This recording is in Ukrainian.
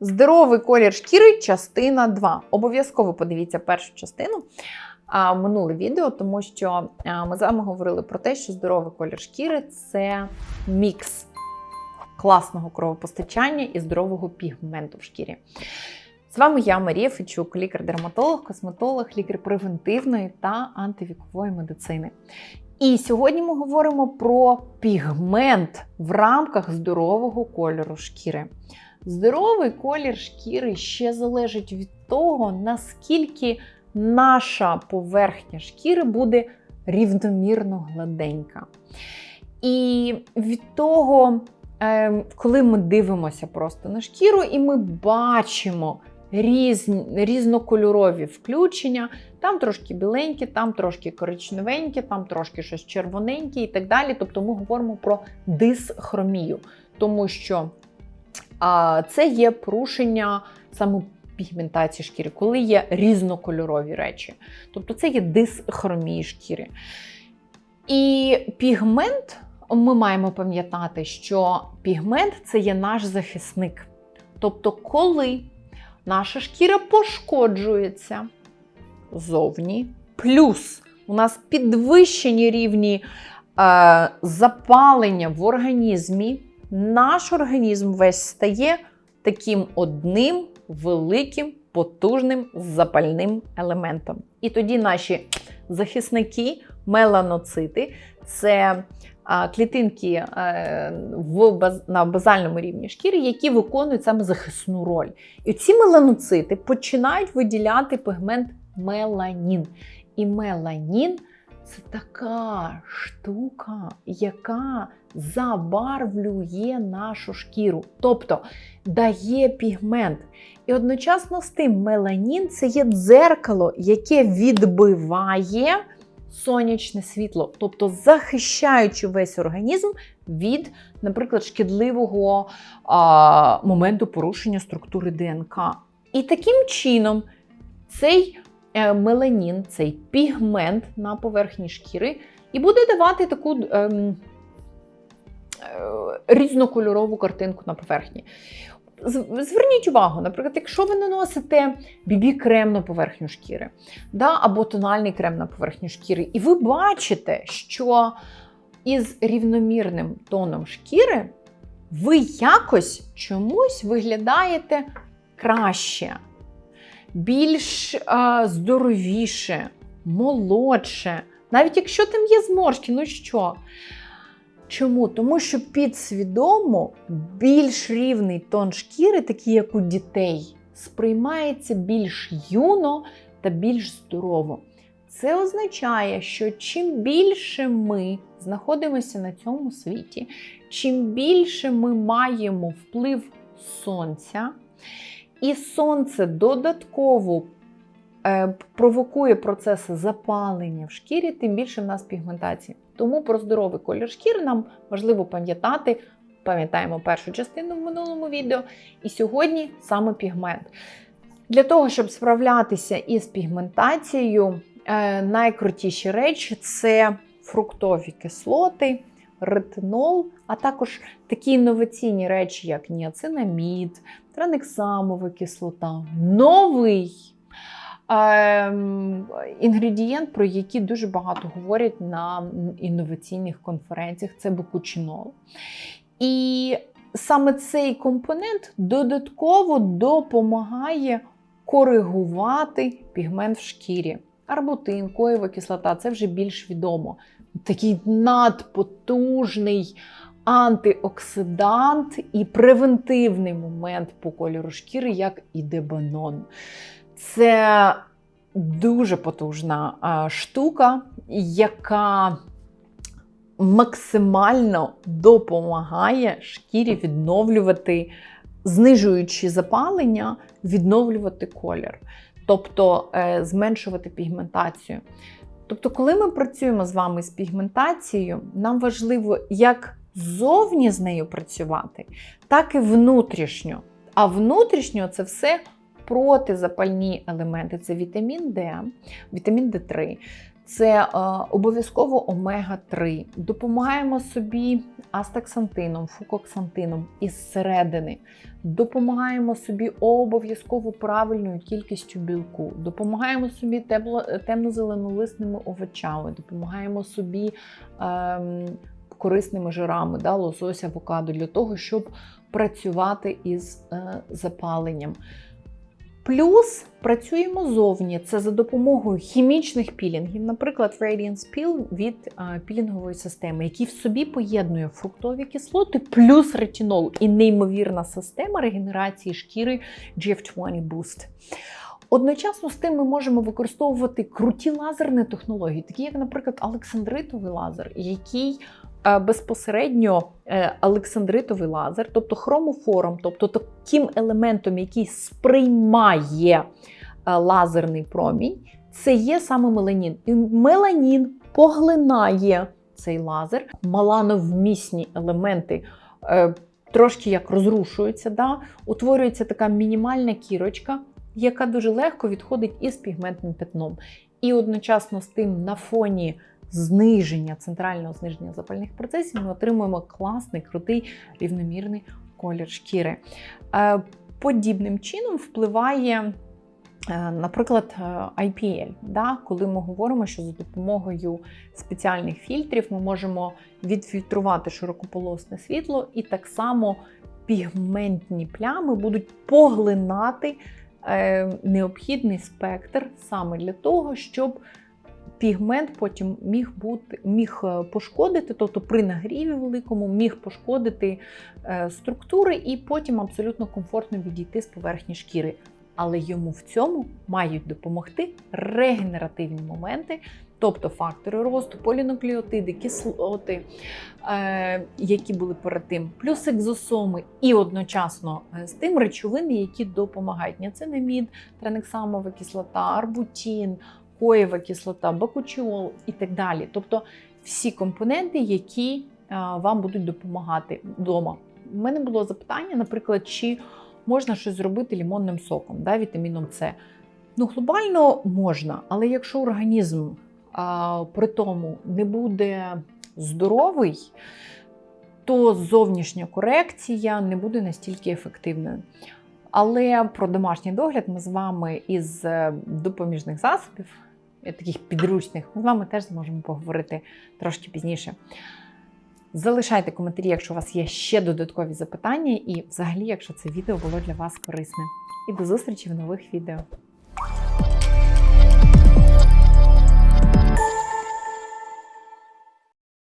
Здоровий колір шкіри, частина 2. Обов'язково подивіться першу частину а, минуле відео, тому що а, ми з вами говорили про те, що здоровий колір шкіри це мікс класного кровопостачання і здорового пігменту в шкірі. З вами я, Марія Фечук, лікар-дерматолог, косметолог, лікар превентивної та антивікової медицини. І сьогодні ми говоримо про пігмент в рамках здорового кольору шкіри. Здоровий колір шкіри ще залежить від того, наскільки наша поверхня шкіри буде рівномірно гладенька. І від того, е, коли ми дивимося просто на шкіру, і ми бачимо різні, різнокольорові включення, там трошки біленькі, там трошки коричневенькі, там трошки щось червоненьке і так далі. Тобто ми говоримо про дисхромію, тому що це є порушення саме пігментації шкіри, коли є різнокольорові речі. Тобто це є дисхромії шкіри. І пігмент, ми маємо пам'ятати, що пігмент це є наш захисник. Тобто, коли наша шкіра пошкоджується зовні, плюс у нас підвищені рівні е, запалення в організмі, наш організм весь стає таким одним великим, потужним запальним елементом. І тоді наші захисники, меланоцити, це клітинки е, на базальному рівні шкіри, які виконують саме захисну роль. І ці меланоцити починають виділяти пігмент меланін. І меланін це така штука, яка забарвлює нашу шкіру, тобто дає пігмент. І одночасно з тим меланін це є дзеркало, яке відбиває сонячне світло, тобто захищаючи весь організм від, наприклад, шкідливого а, моменту порушення структури ДНК. І таким чином цей меланін, цей пігмент на поверхні шкіри, і буде давати таку ем, е, різнокольорову картинку на поверхні. Зверніть увагу, наприклад, якщо ви наносите бібі-крем на поверхню шкіри, да, або тональний крем на поверхню шкіри, і ви бачите, що із рівномірним тоном шкіри ви якось чомусь виглядаєте краще, більш а, здоровіше, молодше. Навіть якщо там є зморшки, ну що? Чому? Тому що підсвідомо більш рівний тон шкіри, такий як у дітей, сприймається більш юно та більш здорово. Це означає, що чим більше ми знаходимося на цьому світі, чим більше ми маємо вплив сонця, і сонце додатково е, провокує процеси запалення в шкірі, тим більше в нас пігментації. Тому про здоровий колір шкіри нам важливо пам'ятати. Пам'ятаємо першу частину в минулому відео. І сьогодні саме пігмент. Для того, щоб справлятися із пігментацією, е, найкрутіші речі це фруктові кислоти, ретинол, а також такі інноваційні речі, як ніацинамід, транексамова кислота, новий Ем, інгредієнт, про який дуже багато говорять на інноваційних конференціях, це букучинол. І саме цей компонент додатково допомагає коригувати пігмент в шкірі. Арбутин, коєва кислота це вже більш відомо. Такий надпотужний антиоксидант і превентивний момент по кольору шкіри, як і дебанон. Це дуже потужна штука, яка максимально допомагає шкірі відновлювати, знижуючи запалення, відновлювати колір, тобто е, зменшувати пігментацію. Тобто, коли ми працюємо з вами з пігментацією, нам важливо як зовні з нею працювати, так і внутрішньо. А внутрішньо це все протизапальні елементи це вітамін Д, вітамін Д3, Це е, обов'язково омега-3. Допомагаємо собі астаксантином, фукоксантином із середини. Допомагаємо собі обов'язково правильною кількістю білку. Допомагаємо собі темно-зеленолисними овочами, допомагаємо собі ем, корисними жирами, да, лосось, авокадо, для того, щоб працювати із е, запаленням. Плюс працюємо зовні. Це за допомогою хімічних пілінгів, наприклад, Radiance Peel від пілінгової системи, який в собі поєднує фруктові кислоти плюс ретинол і неймовірна система регенерації шкіри GF20 Boost. Одночасно з тим ми можемо використовувати круті лазерні технології, такі як, наприклад, Олександритовий лазер, який безпосередньо е, Олександритовий лазер, тобто хромофором, тобто таким елементом, який сприймає е, лазерний промінь, це є саме меланін. І меланін поглинає цей лазер, малановмісні елементи. е, Трошки як розрушуються, да? утворюється така мінімальна кірочка, яка дуже легко відходить із пігментним пятном. І одночасно з тим на фоні зниження, центрального зниження запальних процесів ми отримуємо класний, крутий, рівномірний колір шкіри. Е, Подібним чином впливає, е, наприклад, е, IPL, да? коли ми говоримо, що за допомогою спеціальних фільтрів ми можемо відфільтрувати широкополосне світло, і так само пігментні плями будуть поглинати необхідний спектр саме для того, щоб пігмент потім міг бути міг е, пошкодити, тобто при нагріві великому міг пошкодити е, структури і потім абсолютно комфортно відійти з поверхні шкіри. Але йому в цьому мають допомогти регенеративні моменти, тобто фактори росту, полінуклеотиди, кислоти, е, які були перед тим, плюс екзосоми, і одночасно з тим речовини, які допомагають. Ніацинамід, тренексамова кислота, арбутін, коєва кислота, бакучіол і так далі. Тобто всі компоненти, які е, вам будуть допомагати вдома. У мене було запитання, наприклад, чи можна щось зробити лімонним соком, да, вітаміном С. Ну, глобально можна, але якщо організм а, при тому не буде здоровий, то зовнішня корекція не буде настільки ефективною. Але про домашній догляд ми з вами із е, допоміжних засобів, таких підручних, ми з вами теж зможемо поговорити трошки пізніше. Залишайте коментарі, якщо у вас є ще додаткові запитання, і взагалі, якщо це відео було для вас корисне. І до зустрічі в нових відео.